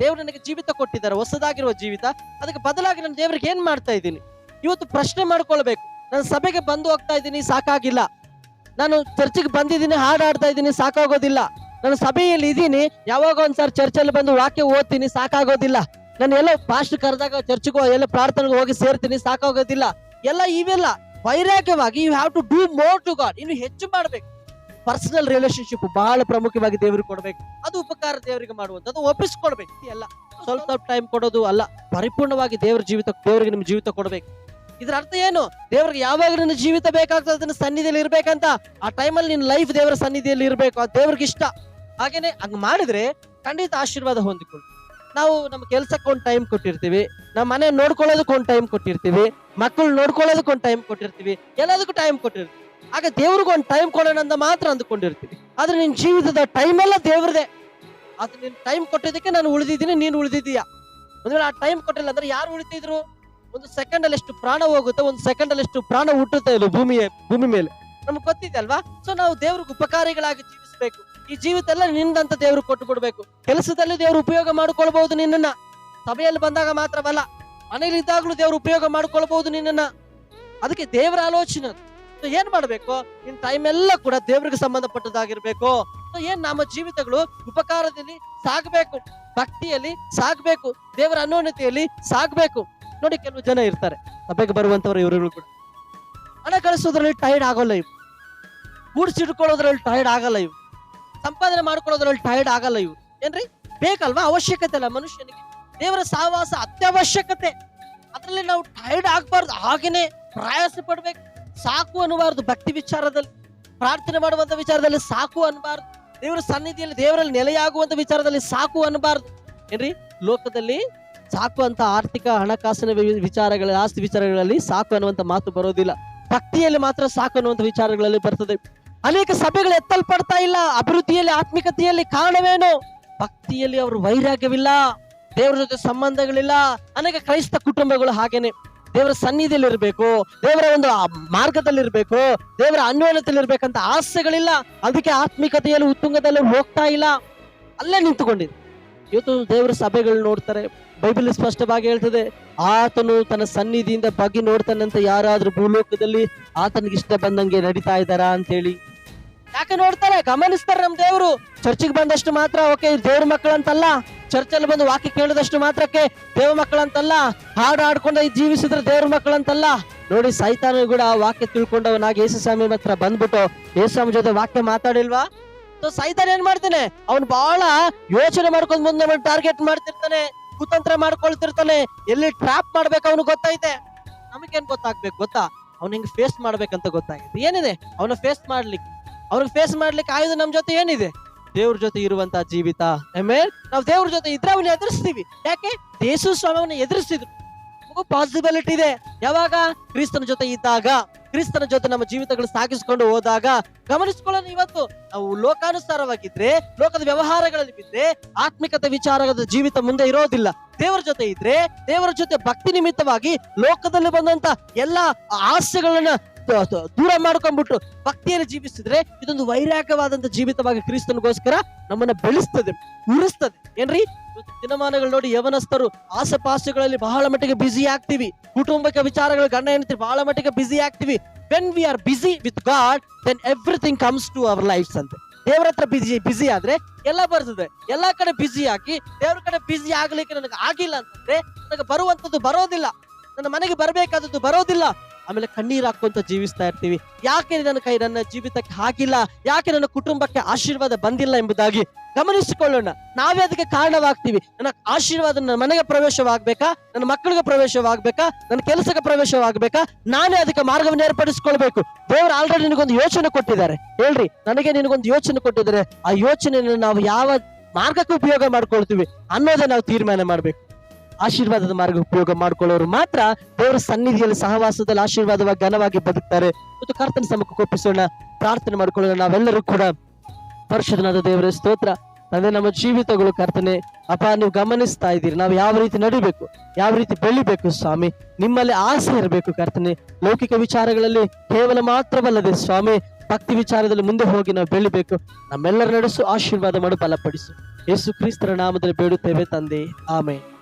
ದೇವ್ರು ನನಗೆ ಜೀವಿತ ಕೊಟ್ಟಿದ್ದಾರೆ, ಹೊಸದಾಗಿರುವ ಜೀವಿತ. ಅದಕ್ಕೆ ಬದಲಾಗಿ ನಾನು ದೇವರಿಗೆ ಏನ್ ಮಾಡ್ತಾ ಇದ್ದೀನಿ? ಇವತ್ತು ಪ್ರಶ್ನೆ ಮಾಡ್ಕೊಳ್ಬೇಕು. ನಾನು ಸಭೆಗೆ ಬಂದು ಹೋಗ್ತಾ ಇದ್ದೀನಿ, ಸಾಕಾಗಿಲ್ಲ. ನಾನು ಚರ್ಚಿಗೆ ಬಂದಿದ್ದೀನಿ ಹಾಡು ಆಡ್ತಾ ಇದ್ದೀನಿ, ಸಾಕಾಗೋದಿಲ್ಲ. ನಾನು ಸಭೆಯಲ್ಲಿ ಇದ್ದೀನಿ, ಯಾವಾಗ ಒಂದ್ಸಾರಿ ಚರ್ಚಲ್ಲಿ ಬಂದು ವಾಕ್ಯ ಓದ್ತೀನಿ, ಸಾಕಾಗೋದಿಲ್ಲ. ನಾನು ಎಲ್ಲ ಪಾಸ್ಟ್ ಕರೆದಾಗ ಚರ್ಚ್ಗೆ ಎಲ್ಲ ಪ್ರಾರ್ಥನೆಗೆ ಹೋಗಿ ಸೇರ್ತೀನಿ, ಸಾಕಾಗೋದಿಲ್ಲ. ಎಲ್ಲ ಇವೆಲ್ಲ ವೈರಾಗ್ಯವಾಗಿ you have to do more to God ಇನ್ನು ಹೆಚ್ಚು ಮಾಡ್ಬೇಕು. ಪರ್ಸನಲ್ ರಿಲೇಶನ್ಶಿಪ್ ಬಹಳ ಪ್ರಮುಖವಾಗಿ ದೇವರಿಗೆ ಕೊಡ್ಬೇಕು. ಅದು ಉಪಕಾರ ದೇವರಿಗೆ ಮಾಡುವಂಥದ್ದು. ಒಪ್ಪಿಸ್ಕೊಡ್ಬೇಕು. ಎಲ್ಲ ಸ್ವಲ್ಪ ಸ್ವಲ್ಪ ಟೈಮ್ ಕೊಡೋದು ಅಲ್ಲ. ಪರಿಪೂರ್ಣವಾಗಿ ದೇವರ ಜೀವಿತ, ದೇವರಿಗೆ ನಿಮ್ ಜೀವಿತ ಕೊಡ್ಬೇಕು. ಇದ್ರ ಅರ್ಥ ಏನು? ದೇವ್ರಿಗೆ ಯಾವಾಗ ನಿನ್ನ ಜೀವಿತ ಬೇಕಾಗ್ತದೆ, ಅದನ್ನ ಸನ್ನಿಧಿಯಲ್ಲಿ ಇರ್ಬೇಕಂತ. ಆ ಟೈಮಲ್ಲಿ ನಿನ್ನ ಲೈಫ್ ದೇವರ ಸನ್ನಿಧಿಯಲ್ಲಿ ಇರ್ಬೇಕು. ಆ ದೇವ್ರಿಗೆ ಇಷ್ಟ. ಹಾಗೇನೆ ಹಂಗ್ ಮಾಡಿದ್ರೆ ಖಂಡಿತ ಆಶೀರ್ವಾದ ಹೊಂದಿಕೊಳ್ಳಿ. ನಾವು ನಮ್ಮ ಕೆಲ್ಸಕ್ಕೆ ಒಂದು ಟೈಮ್ ಕೊಟ್ಟಿರ್ತೀವಿ. ನಮ್ಮ ಮನೆ ನೋಡ್ಕೊಳ್ಳೋದಕ್ಕೆ ಒಂದು ಟೈಮ್ ಕೊಟ್ಟಿರ್ತೀವಿ. ಮಕ್ಕಳು ನೋಡ್ಕೊಳ್ಳೋದಕ್ಕೆ ಒಂದು ಟೈಮ್ ಕೊಟ್ಟಿರ್ತೀವಿ. ಎಲ್ಲದಕ್ಕೂ ಟೈಮ್ ಕೊಟ್ಟಿರ್ತೀವಿ. ಆಗ ದೇವ್ರಿಗೊಂದು ಟೈಮ್ ಕೊಡೋಣ ಅಂತ ಮಾತ್ರ ಅಂದ್ಕೊಂಡಿರ್ತೀನಿ. ಆದ್ರೆ ನಿನ್ ಜೀವಿತದ ಟೈಮ್ ಎಲ್ಲ ದೇವ್ರದೇ. ಅದು ನಿನ್ ಟೈಮ್ ಕೊಟ್ಟಿದ್ದಕ್ಕೆ ನಾನು ಉಳಿದಿದ್ದೀನಿ, ನೀನು ಉಳಿದಿದ್ದೀಯಾ? ಒಂದ್ ವೇಳೆ ಆ ಟೈಮ್ ಕೊಟ್ಟಿಲ್ಲ ಅಂದ್ರೆ ಯಾರು ಉಳಿತಿದ್ರು? ಒಂದು ಸೆಕೆಂಡ್ ಅಲ್ಲಿ ಎಷ್ಟು ಪ್ರಾಣ ಹೋಗುತ್ತೆ, ಒಂದು ಸೆಕೆಂಡ್ ಅಲ್ಲಿ ಎಷ್ಟು ಪ್ರಾಣ ಹುಟ್ಟುತ್ತೆ ಇಲ್ಲ ಭೂಮಿಯ, ಭೂಮಿ ಮೇಲೆ. ನಮ್ಗೆ ಗೊತ್ತಿದೆ ಅಲ್ವಾ? ಸೊ ನಾವು ದೇವ್ರಿಗೆ ಉಪಕಾರಿಗಳಾಗಿ ಜೀವಿಸಬೇಕು. ಈ ಜೀವಿತ ಎಲ್ಲ ನಿಂದಂತ ದೇವ್ರು ಕೊಟ್ಟು ಬಿಡ್ಬೇಕು ಕೆಲಸದಲ್ಲಿ ದೇವ್ರು ಉಪಯೋಗ ಮಾಡ್ಕೊಳ್ಬಹುದು ನಿನ್ನನ್ನ. ಸಭೆಯಲ್ಲಿ ಬಂದಾಗ ಮಾತ್ರವಲ್ಲ ಮನೇಲಿ ಇದ್ದಾಗಲೂ ದೇವ್ರು ಉಪಯೋಗ ಮಾಡ್ಕೊಳ್ಬಹುದು ನಿನ್ನನ್ನ. ಅದಕ್ಕೆ ದೇವರ ಆಲೋಚನೆ ಏನ್ ಮಾಡ್ಬೇಕು? ಇನ್ ಟೈಮ್ ಎಲ್ಲ ಕೂಡ ದೇವ್ರಿಗೆ ಸಂಬಂಧಪಟ್ಟದಾಗಿರ್ಬೇಕು ಏನ್ ನಮ್ಮ ಜೀವಿತಗಳು ಉಪಕಾರದಲ್ಲಿ ಸಾಗ್ಬೇಕು? ಭಕ್ತಿಯಲ್ಲಿ ಸಾಗ್ಬೇಕು? ದೇವರ ಅನ್ಯೋನ್ಯತೆಯಲ್ಲಿ ಸಾಗ್ಬೇಕು? ನೋಡಿ ಕೆಲವು ಜನ ಇರ್ತಾರೆ. ಸಭೆಗೆ ಬರುವಂತವ್ರು ಇವರು ಕೂಡ. ಹಣ ಕಳಿಸೋದ್ರಲ್ಲಿ ಟೈರ್ಡ್ ಆಗೋಲ್ಲ ಇವು ಕೂಡ್ಸಿಡ್ಕೊಳ್ಳೋದ್ರಲ್ಲಿ ಟೈರ್ಡ್ ಆಗಲ್ಲ ಇವು ಸಂಪಾದನೆ ಮಾಡ್ಕೊಳ್ಳೋದ್ರಲ್ಲಿ ಟೈರ್ಡ್ ಆಗಲ್ಲ ಇವು ಏನ್ರಿ? ಬೇಕಲ್ವಾ? ಅವಶ್ಯಕತೆ ಅಲ್ಲ ಮನುಷ್ಯನಿಗೆ. ದೇವರ ಸಹವಾಸ ಅತ್ಯವಶ್ಯಕತೆ. ಅದರಲ್ಲಿ ನಾವು ಟೈರ್ಡ್ ಆಗ್ಬಾರ್ದು. ಹಾಗೇನೆ ಪ್ರಯಾಸ ಪಡ್ಬೇಕು. ಸಾಕು ಅನ್ನಬಾರದು, ಭಕ್ತಿ ವಿಚಾರದಲ್ಲಿ, ಪ್ರಾರ್ಥನೆ ಮಾಡುವಂತ ವಿಚಾರದಲ್ಲಿ ಸಾಕು ಅನ್ನಬಾರದು. ದೇವರ ಸನ್ನಿಧಿಯಲ್ಲಿ, ದೇವರಲ್ಲಿ ನೆಲೆಯಾಗುವಂತ ವಿಚಾರದಲ್ಲಿ ಸಾಕು ಅನ್ನಬಾರದು. ಏನ್ರಿ? ಲೋಕದಲ್ಲಿ ಸಾಕು ಅಂತ ಆರ್ಥಿಕ ಹಣಕಾಸಿನ ವಿಚಾರಗಳ, ಆಸ್ತಿ ವಿಚಾರಗಳಲ್ಲಿ ಸಾಕು ಅನ್ನುವಂತ ಮಾತು ಬರೋದಿಲ್ಲ. ಭಕ್ತಿಯಲ್ಲಿ ಮಾತ್ರ ಸಾಕು ಅನ್ನುವಂತ ವಿಚಾರಗಳಲ್ಲಿ ಬರ್ತದೆ. ಅನೇಕ ಸಭೆಗಳು ಎತ್ತಲ್ಪಡ್ತಾ ಇಲ್ಲ. ಅಭಿವೃದ್ಧಿಯಲ್ಲಿ, ಆತ್ಮಿಕತೆಯಲ್ಲಿ ಕಾರಣವೇನು? ಭಕ್ತಿಯಲ್ಲಿ ಅವರು ವೈರಾಗ್ಯವಿಲ್ಲ. ದೇವರ ಜೊತೆ ಸಂಬಂಧಗಳಿಲ್ಲ. ಅನೇಕ ಕ್ರೈಸ್ತ ಕುಟುಂಬಗಳು ಹಾಗೇನೆ. ದೇವರ ಸನ್ನಿಧಿಯಲ್ಲಿ ಇರಬೇಕು ದೇವರ ಒಂದು ಮಾರ್ಗದಲ್ಲಿ ಇರಬೇಕು ದೇವರ ಅನ್ವಯತೆಯಲ್ಲಿ ಇರಬೇಕಂತ ಆಸೆಗಳಿಲ್ಲ. ಅದಕ್ಕೆ ಆತ್ಮಿಕತೆಯಲ್ಲಿ ಉತ್ತುಂಗದಲ್ಲಿ ಹೋಗ್ತಾ ಇಲ್ಲ. ಅಲ್ಲೇ ನಿಂತುಕೊಂಡಿದೆ ಇವತ್ತು ದೇವರ ಸಭೆಗಳು ನೋಡ್ತಾರೆ. ಬೈಬಲ್ ಸ್ಪಷ್ಟವಾಗಿ ಹೇಳ್ತದೆ, ಆತನು ತನ್ನ ಸನ್ನಿಧಿಯಿಂದ ಬಗ್ಗಿ ನೋಡ್ತಾನಂತ ಯಾರಾದ್ರೂ ಭೂಲೋಕದಲ್ಲಿ ಆತನಿಗೆ ಇಷ್ಟ ಬಂದಂಗೆ ನಡೀತಾ ಇದ್ದಾರಾ? ಅಂತೇಳಿ. ಯಾಕೆ ನೋಡ್ತಾರೆ? ಗಮನಿಸ್ತಾರೆ ನಮ್ ದೇವರು. ಚರ್ಚಿಗೆ ಬಂದಷ್ಟು ಮಾತ್ರ ಓಕೆ ದೇವ್ರ ಮಕ್ಕಳಂತಲ್ಲ. ಚರ್ಚಲ್ಲಿ ಬಂದು ವಾಕ್ಯ ಕೇಳಿದಷ್ಟು ಮಾತ್ರಕ್ಕೆ ದೇವ ಮಕ್ಕಳಂತಲ್ಲ, ಹಾಡು ಆಡ್ಕೊಂಡ ಜೀವಿಸಿದ್ರೆ ದೇವ್ರ ಮಕ್ಕಳಂತಲ್ಲ. ನೋಡಿ ಸೈತಾನ ಕೂಡ ವಾಕ್ಯ ತಿಳ್ಕೊಂಡವನಾಗಿ ಯೇಸು ಸ್ವಾಮಿ ಹತ್ರ ಬಂದ್ಬಿಟ್ಟು ಯೇಸು ಸ್ವಾಮಿ ಜೊತೆ ವಾಕ್ಯ ಮಾತಾಡಿಲ್ವಾ? ಸೈತಾನ ಏನ್ ಮಾಡ್ತಾನೆ? ಅವ್ನು ಬಹಳ ಯೋಚನೆ ಮಾಡ್ಕೊಂಡ್ ಮುಂದೆ ಟಾರ್ಗೆಟ್ ಮಾಡ್ತಿರ್ತಾನೆ, ಕುತಂತ್ರ ಮಾಡ್ಕೊಳ್ತಿರ್ತಾನೆ, ಎಲ್ಲಿ ಟ್ರಾಪ್ ಮಾಡ್ಬೇಕು ಅವನು ಗೊತ್ತೈತೆ. ನಮಗೇನ್ ಗೊತ್ತಾಗ್ಬೇಕು ಗೊತ್ತಾ? ಅವ್ನ ಹಿಂಗ್ ಫೇಸ್ ಮಾಡ್ಬೇಕಂತ ಗೊತ್ತಾಗಿದೆ. ಏನಿದೆ? ಅವನ ಫೇಸ್ ಮಾಡ್ಲಿಕ್ಕೆ. ಅವ್ನಿಗೆ ಫೇಸ್ ಮಾಡ್ಲಿಕ್ಕೆ ಆಯುಧ ನಮ್ ಜೊತೆ ಏನಿದೆ? ದೇವ್ರ ಜೊತೆ ಇರುವಂತ ಜೀವಿತ. ಆಮೇಲೆ ನಾವು ದೇವ್ರ ಜೊತೆ ಇದ್ರೆ ಅವನ್ನ ಎದುರಿಸ್ತೀವಿ. ಯಾಕೆ? ಯೇಸು ಸ್ವಾಮಿ ಎದುರಿಸಿದ್ರು ನಮಗೂ ಪಾಸಿಬಿಲಿಟಿ ಇದೆ. ಯಾವಾಗ? ಕ್ರಿಸ್ತನ ಜೊತೆ ಇದ್ದಾಗ, ಕ್ರಿಸ್ತನ ಜೊತೆ ನಮ್ಮ ಜೀವಿತಗಳು ಸಾಗಿಸಿಕೊಂಡು ಹೋದಾಗ, ಗಮನಿಸ್ಕೊಳ್ಳೋಣ ಇವತ್ತು. ನಾವು ಲೋಕಾನುಸಾರವಾಗಿದ್ರೆ, ಲೋಕದ ವ್ಯವಹಾರಗಳಲ್ಲಿ ಬಿದ್ರೆ, ಆತ್ಮಿಕತೆ ವಿಚಾರದ ಜೀವಿತ ಮುಂದೆ ಇರೋದಿಲ್ಲ. ದೇವರ ಜೊತೆ ಇದ್ರೆ, ದೇವರ ಜೊತೆ ಭಕ್ತಿ ನಿಮಿತ್ತವಾಗಿ ಲೋಕದಲ್ಲಿ ಬಂದಂತ ಎಲ್ಲಾ ಆಸೆಗಳನ್ನ ದೂರ ಮಾಡ್ಕೊಂಡ್ಬಿಟ್ಟು ಭಕ್ತಿಯಲ್ಲಿ ಜೀವಿಸಿದ್ರೆ ಇದೊಂದು ವೈರಾಗ್ಯವಾದಂತ ಜೀವಿತವಾಗಿ ಕ್ರಿಸ್ತನಿಗೋಸ್ಕರ ನಮ್ಮನ್ನ ಬೆಳೆಸ್ತದೆ, ಉರಿಸ್ತದೆ. ಏನ್ರಿ? ದಿನಮಾನಗಳು ನೋಡಿ ಯವನಸ್ಥರು ಆಸೆ ಪಾಸೆಗಳಲ್ಲಿ ಬಹಳ ಮಟ್ಟಿಗೆ ಬಿಸಿ ಆಗ್ತೀವಿ. ಕುಟುಂಬಕ್ಕೆ ವಿಚಾರಗಳು, ಗಂಡ, ಹೆಂಡತಿ ಬಹಳ ಮಟ್ಟಿಗೆ ಬಿಸಿ ಆಗ್ತೀವಿ. When we are busy with God then everything comes to our lifes ಅಂತ. ದೇವ್ರ ಹತ್ರ ಬಿಸಿ ಬಿಸಿ ಆದ್ರೆ ಎಲ್ಲ ಬರ್ತದೆ. ಎಲ್ಲಾ ಕಡೆ ಬಿಸಿ ಆಗಿ ದೇವ್ರ ಕಡೆ ಬಿಸಿ ಆಗ್ಲಿಕ್ಕೆ ನನಗೆ ಆಗಿಲ್ಲ ಅಂತಂದ್ರೆ, ನನಗೆ ಬರುವಂತದ್ದು ಬರೋದಿಲ್ಲ. ನನ್ನ ಮನೆಗೆ ಬರಬೇಕಾದದ್ದು ಬರೋದಿಲ್ಲ. ಆಮೇಲೆ ಕಣ್ಣೀರ್ ಹಾಕೊಂತ ಜೀವಿಸ್ತಾ ಇರ್ತೀವಿ. ಯಾಕೆ ನನ್ನ ಕೈ ನನ್ನ ಜೀವಿತಕ್ಕೆ ಹಾಕಿಲ್ಲ ಯಾಕೆ ನನ್ನ ಕುಟುಂಬಕ್ಕೆ ಆಶೀರ್ವಾದ ಬಂದಿಲ್ಲ ಎಂಬುದಾಗಿ ಗಮನಿಸಿಕೊಳ್ಳೋಣ. ನಾವೇ ಅದಕ್ಕೆ ಕಾರಣವಾಗ್ತೀವಿ. ನನ್ನ ಆಶೀರ್ವಾದ ನನ್ನ ಮನೆಗೆ ಪ್ರವೇಶವಾಗ್ಬೇಕಾ? ನನ್ನ ಮಕ್ಕಳಿಗೆ ಪ್ರವೇಶವಾಗ್ಬೇಕಾ? ನನ್ನ ಕೆಲಸಕ್ಕೆ ಪ್ರವೇಶವಾಗ್ಬೇಕಾ? ನಾನೇ ಅದಕ್ಕೆ ಮಾರ್ಗವನ್ನು ಏರ್ಪಡಿಸಿಕೊಳ್ಬೇಕು. ದೇವರು ಆಲ್ರೆಡಿ ನಿನಗೊಂದು ಯೋಚನೆ ಕೊಟ್ಟಿದ್ದಾರೆ. ಹೇಳ್ರಿ, ನನಗೆ ನಿನಗೊಂದು ಯೋಚನೆ ಕೊಟ್ಟಿದ್ದಾರೆ. ಆ ಯೋಚನೆಯನ್ನು ನಾವು ಯಾವ ಮಾರ್ಗಕ್ಕೆ ಉಪಯೋಗ ಮಾಡ್ಕೊಳ್ತೀವಿ ಅನ್ನೋದೇ ನಾವು ತೀರ್ಮಾನ ಮಾಡ್ಬೇಕು. ಆಶೀರ್ವಾದದ ಮಾರ್ಗ ಉಪಯೋಗ ಮಾಡ್ಕೊಳ್ಳೋರು ಮಾತ್ರ ದೇವರ ಸನ್ನಿಧಿಯಲ್ಲಿ ಸಹವಾಸದಲ್ಲಿ ಆಶೀರ್ವಾದವಾಗಿ ಘನವಾಗಿ ಬದುಕ್ತಾರೆ. ಮತ್ತು ಕರ್ತನ ಸಮಕ್ಕೆ ಒಪ್ಪಿಸೋಣ ಪ್ರಾರ್ಥನೆ ಮಾಡ್ಕೊಳ್ಳೋಣ. ನಾವೆಲ್ಲರೂ ಕೂಡ ಪರಿಶುದ್ಧನಾದ ದೇವರ, ಸ್ತೋತ್ರ. ಅಂದ್ರೆ ನಮ್ಮ ಜೀವಿತಗಳು ಕರ್ತನೆ, ಅಪ್ಪ, ನೀವು ಗಮನಿಸ್ತಾ ಇದ್ದೀರಿ. ನಾವು ಯಾವ ರೀತಿ ನಡಿಬೇಕು, ಯಾವ ರೀತಿ ಬೆಳಿಬೇಕು ಸ್ವಾಮಿ? ನಿಮ್ಮಲ್ಲಿ ಆಸೆ ಇರಬೇಕು ಕರ್ತನೆ. ಲೌಕಿಕ ವಿಚಾರಗಳಲ್ಲಿ ಕೇವಲ ಮಾತ್ರವಲ್ಲದೆ ಸ್ವಾಮಿ, ಭಕ್ತಿ ವಿಚಾರದಲ್ಲಿ ಮುಂದೆ ಹೋಗಿ ನಾವು ಬೆಳಿಬೇಕು. ನಮ್ಮೆಲ್ಲರ ನಡೆಸು ಆಶೀರ್ವಾದ ಮಾಡು, ಬಲಪಡಿಸು. ಯೇಸು ಕ್ರಿಸ್ತರ ನಾಮದಲ್ಲಿ ಬೇಡುತ್ತೇವೆ ತಂದೆ. ಆಮೇಲೆ